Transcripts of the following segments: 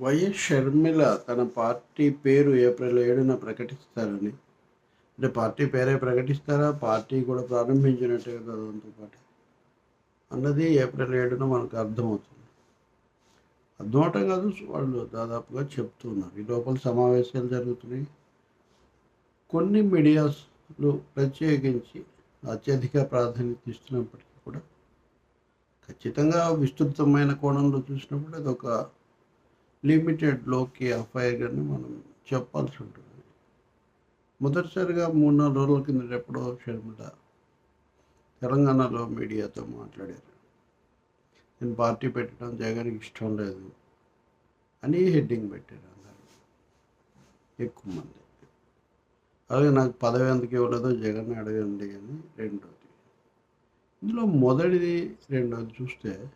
YS Sharmila తన party పేరు April ఏడున ప్రకటిస్తారని. అంటే పార్టీ పేరే ప్రకటిస్తారా? పార్టీ కూడా ప్రారంభించినట్టే కదా దాంతో పాటు. అన్నది ఏప్రిల్ ఏడున మనకు అర్థమవుతుంది. అర్థమవటం కాదు వాళ్ళు దాదాపుగా చెప్తున్నారు. ఈ లోపల సమావేశాలు జరుగుతున్నాయి. కొన్ని మీడియాస్లు ప్రత్యేకించి అత్యధిక ప్రాధాన్యత ఇస్తున్నప్పటికీ కూడా ఖచ్చితంగా విస్తృతమైన కోణంలో చూసినప్పుడు అది ఒక లిమిటెడ్లోకి అఫైర్గానే మనం చెప్పాల్సి ఉంటుంది. మొదటిసారిగా మూడు నాలుగు రోజుల కింద ఎప్పుడో షర్మిల తెలంగాణలో మీడియాతో మాట్లాడారు. నేను పార్టీ పెట్టడం జగన్కి ఇష్టం లేదు అని హెడ్డింగ్ పెట్టారు అందరు. ఎక్కువ మంది. అలాగే నాకు పదవి ఎందుకు ఇవ్వలేదో జగన్ అడగండి అని రెండోది. ఇందులో మొదటిది రెండోది చూస్తే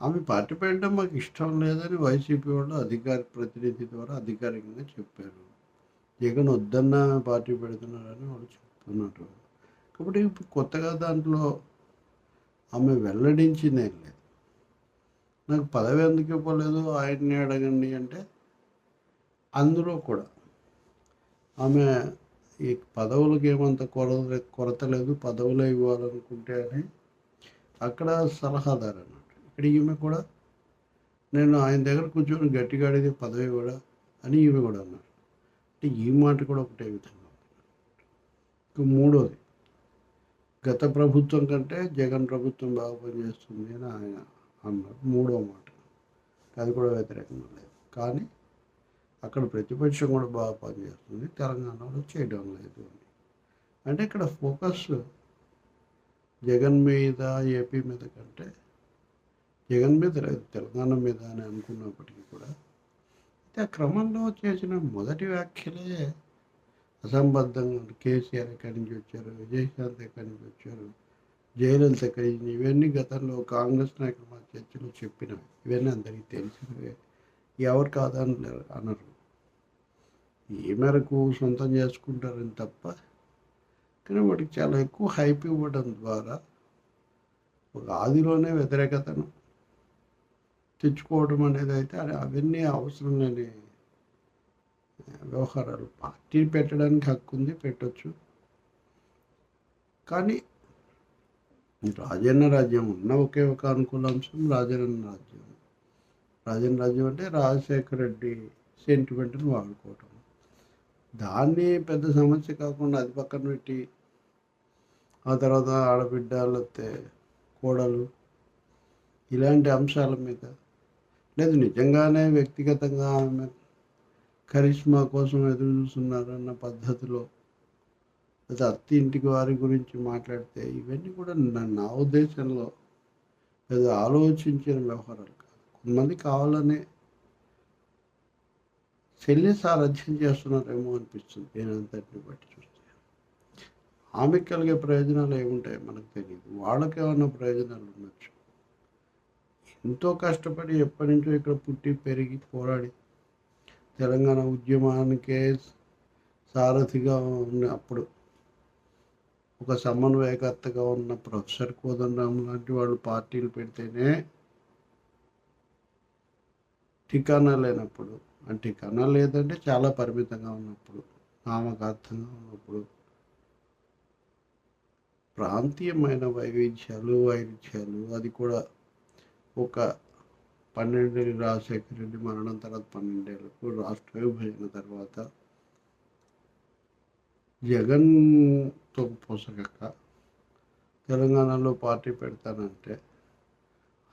ఆమె పార్టీ పెట్టడం మాకు ఇష్టం లేదని వైసీపీ వాళ్ళు అధికార ప్రతినిధి ద్వారా అధికారికంగా చెప్పారు. జగన్ వద్దన్న పార్టీ పెడుతున్నారని వాళ్ళు చెప్తున్నారు కాబట్టి ఇప్పుడు కొత్తగా దాంట్లో ఆమె వెల్లడించింది ఏం లేదు. నాకు పదవి ఎందుకు ఇవ్వలేదు? ఆయన్ని అడగండి అంటే అందులో కూడా ఆమె ఈ పదవులకు ఏమంత కొరత కొరత లేదు. పదవులే ఇవ్వాలనుకుంటే అని అక్కడ సలహాదారు అన్నాడు ఇక్కడ ఈమె కూడా నేను ఆయన దగ్గర కూర్చొని గట్టిగా అడిగే పదవి కూడా అని ఈమె కూడా అన్నారు అంటే ఈ మాట కూడా ఒకటే విధంగా ఇంక మూడోది గత ప్రభుత్వం కంటే జగన్ ప్రభుత్వం బాగా పనిచేస్తుంది అని ఆయన అన్నారు మూడో మాట. అది కూడా వ్యతిరేకంగా లేదు. కానీ అక్కడ ప్రతిపక్షం కూడా బాగా పనిచేస్తుంది. తెలంగాణలో చేయడం లేదు అని. అంటే ఇక్కడ ఫోకస్ జగన్ మీద ఏపీ మీద కంటే జగన్ మీద లేదు తెలంగాణ మీద అని అనుకున్నప్పటికీ కూడా అయితే ఆ క్రమంలో చేసిన మొదటి వ్యాఖ్యలే అసంబద్ధంగా కేసీఆర్ ఎక్కడి నుంచి వచ్చారు? విజయశాంత్ ఎక్కడి నుంచి వచ్చారు? జయలలిత ఎక్కడి నుంచి? ఇవన్నీ గతంలో కాంగ్రెస్ నాయకులు మా చర్చలో చెప్పినవి. ఇవన్నీ అందరికీ తెలిసినవే. ఎవరు కాదని అనరు. ఏ మేరకు సొంతం చేసుకుంటారని తప్ప కానీ వాటికి చాలా ఎక్కువ హైప్ ఇవ్వడం ద్వారా ఒక ఆదిలోనే వ్యతిరేకతను తెచ్చుకోవడం అనేది అయితే అవన్నీ అవసరం లేని వ్యవహారాలు. పార్టీ పెట్టడానికి హక్కు ఉంది పెట్టచ్చు. కానీ రాజన్న రాజ్యం ఉన్న ఒకే ఒక అనుకూల అంశం రాజన్న రాజ్యం. రాజన్న రాజ్యం అంటే రాజశేఖర రెడ్డి సెంటిమెంట్ని వాడుకోవటం. దాన్ని పెద్ద సమస్య కాకుండా అది పక్కన పెట్టి ఆ తర్వాత ఆడబిడ్డలతే కోడలు ఇలాంటి అంశాల మీద లేదు నిజంగానే వ్యక్తిగతంగా ఆమె కరిష్మా కోసం ఎదురు చూస్తున్నారన్న పద్ధతిలో లేదా అత్తి ఇంటికి వారి గురించి మాట్లాడితే ఇవన్నీ కూడా నా- ఉద్దేశంలో లేదా ఆలోచించిన వ్యవహారాలు కాదు. కొంతమంది కావాలనే శల్య సారథ్యం చేస్తున్నారేమో అనిపిస్తుంది. నేను అంతటిని బట్టి చూస్తే ఆమెకు కలిగే ప్రయోజనాలు ఏముంటాయి మనకు తెలియదు వాళ్ళకి ఏమైనా ప్రయోజనాలు ఉండొచ్చు? ఎంతో కష్టపడి ఎప్పటి నుంచో ఇక్కడ పుట్టి పెరిగి పోరాడి. తెలంగాణ ఉద్యమానికే సారథిగా ఉన్న అప్పుడు ఒక సమన్వయకర్తగా ఉన్న ప్రొఫెసర్ కోదండరాం లాంటి వాళ్ళు పార్టీలు పెడితేనే ఠికానా లేనప్పుడు అంటే ఠికానా లేదంటే చాలా పరిమితంగా ఉన్నప్పుడు నామకార్థంగా ఉన్నప్పుడు ప్రాంతీయమైన వైవిధ్యాలు వైవిధ్యాలు అది కూడా ఒక పన్నెండేళ్ళు రాజశేఖర రెడ్డి మరణం తర్వాత పన్నెండేళ్ళకు రాష్ట్ర విభజన తర్వాత జగన్తో పోసగక్క తెలంగాణలో పార్టీ పెడతానంటే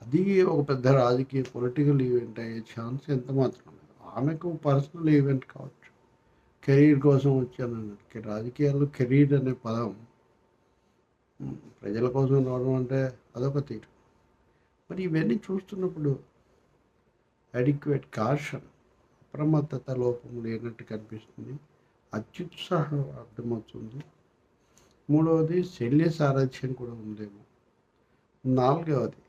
అది ఒక పెద్ద రాజకీయ పొలిటికల్ ఈవెంట్ అయ్యే ఛాన్స్ ఎంత మాత్రం ఆమెకు పర్సనల్ ఈవెంట్ కావచ్చు. కెరీర్ కోసం వచ్చాను రాజకీయాల్లో కెరీర్ అనే పదం ప్రజల కోసం రావడం అంటే అదొక తీరు. మరి ఇవన్నీ చూస్తున్నప్పుడు అడిక్వేట్ కాషన్ అప్రమత్తత లోపం లేనట్టు కనిపిస్తుంది. అత్యుత్సాహం అర్థమవుతుంది. మూడవది శల్య సారథ్యం కూడా ఉందేమో. నాలుగవది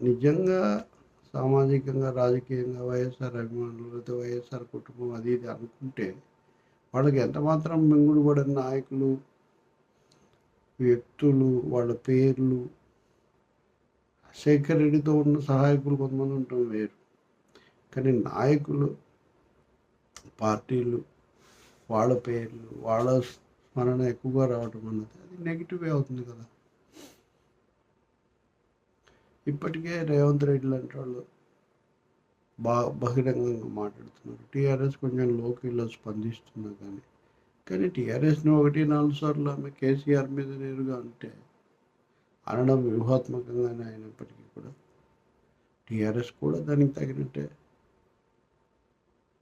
నిజంగా సామాజికంగా రాజకీయంగా వైఎస్ఆర్ అభిమానులు లేదా వైఎస్ఆర్ కుటుంబం అది ఇది అనుకుంటే వాళ్ళకి ఎంతమాత్రం మింగుడుబడిన నాయకులు వ్యక్తులు వాళ్ళ పేర్లు శేఖర్ రెడ్డితో ఉన్న సహాయకులు కొంతమంది ఉండటం వేరు. కానీ నాయకులు పార్టీలు వాళ్ళ పేర్లు వాళ్ళ స్మరణ ఎక్కువగా రావటం అన్నది అది నెగిటివ్ అవుతుంది కదా. ఇప్పటికే రేవంత్ రెడ్డి లాంటి వాళ్ళు బా బహిరంగంగా మాట్లాడుతున్నారు. టీఆర్ఎస్ కొంచెం లోకీలో స్పందిస్తున్నా కానీ కానీ టీఆర్ఎస్ని ఒకటి నాలుగు సార్లు ఆమె కేసీఆర్ మీద నేరుగా అంటే అనడం వ్యూహాత్మకంగానే అయినప్పటికీ కూడా టీఆర్ఎస్ కూడా దానికి తగినట్టే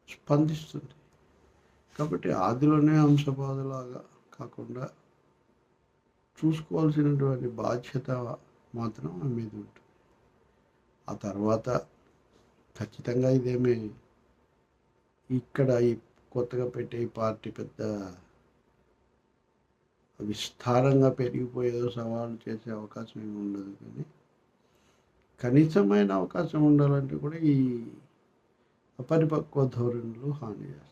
స్పందిస్తుంది. కాబట్టి ఆదిలోనే అంశబాధలాగా కాకుండా చూసుకోవాల్సినటువంటి బాధ్యత మాత్రం ఆమె మీద ఉంటుంది. ఆ తర్వాత ఖచ్చితంగా ఇదేమి ఇక్కడ ఈ కొత్తగా పెట్టే ఈ పార్టీ పెద్ద విస్తారంగా పెరిగిపోయేదో సవాలు చేసే అవకాశం ఏమి ఉండదు కానీ కనీసమైన అవకాశం ఉండాలంటే కూడా ఈ అపరిపక్వ ధోరణులు హాని చేస్తాయి.